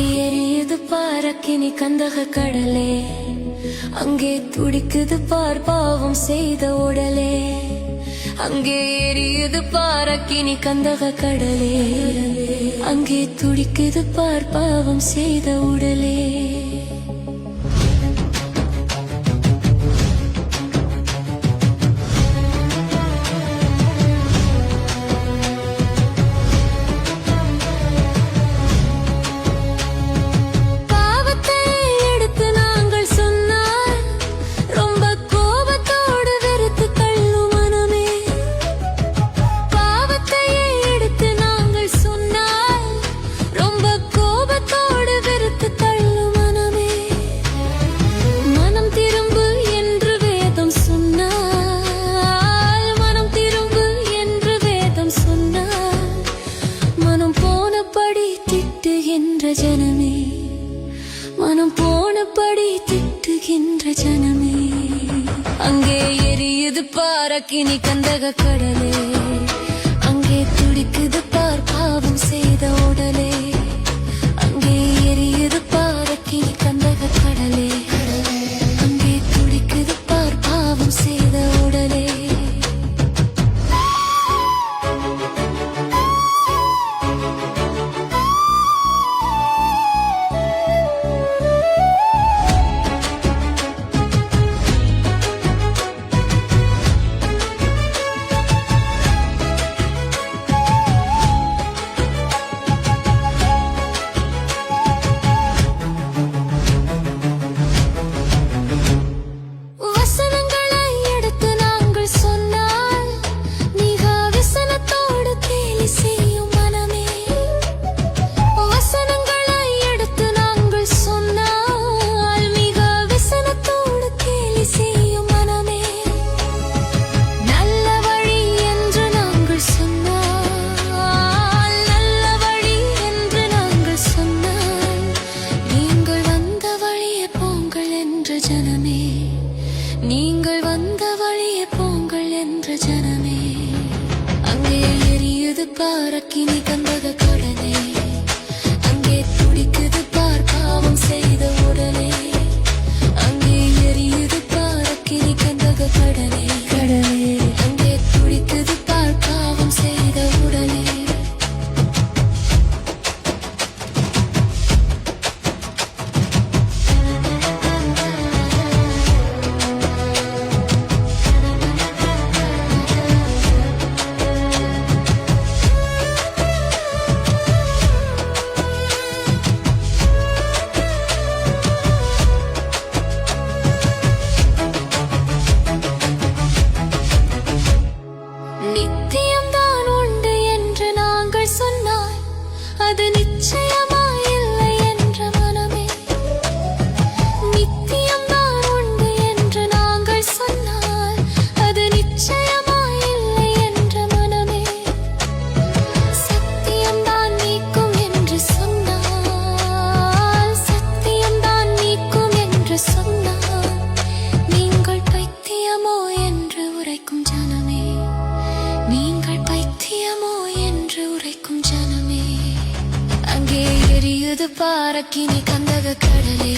எரியுது பாரக்கினி கந்தக கடலே. அங்கே துடிக்குது பார் பாவம் செய்த உடலே. அங்கே எரியுது பாரக்கினி கந்தக கடலே. அங்கே துடிக்குது பார் பாவம் செய்த உடலே. இருக்கின்ற ஜனமே அங்கே எரியுது பாரக்கினி கந்தக கடலே. அங்கே துடிக்குது பார் பாவம் செய்த ஜனமே நீங்கள் வந்த வழியே போங்கள் என்ற ஜனமே. அங்கே எரியது பாரக்கினி கந்தக என்று உரைக்கும் ஜனமே அங்கே எரியுது பாரக்கினி கந்தக கடலே.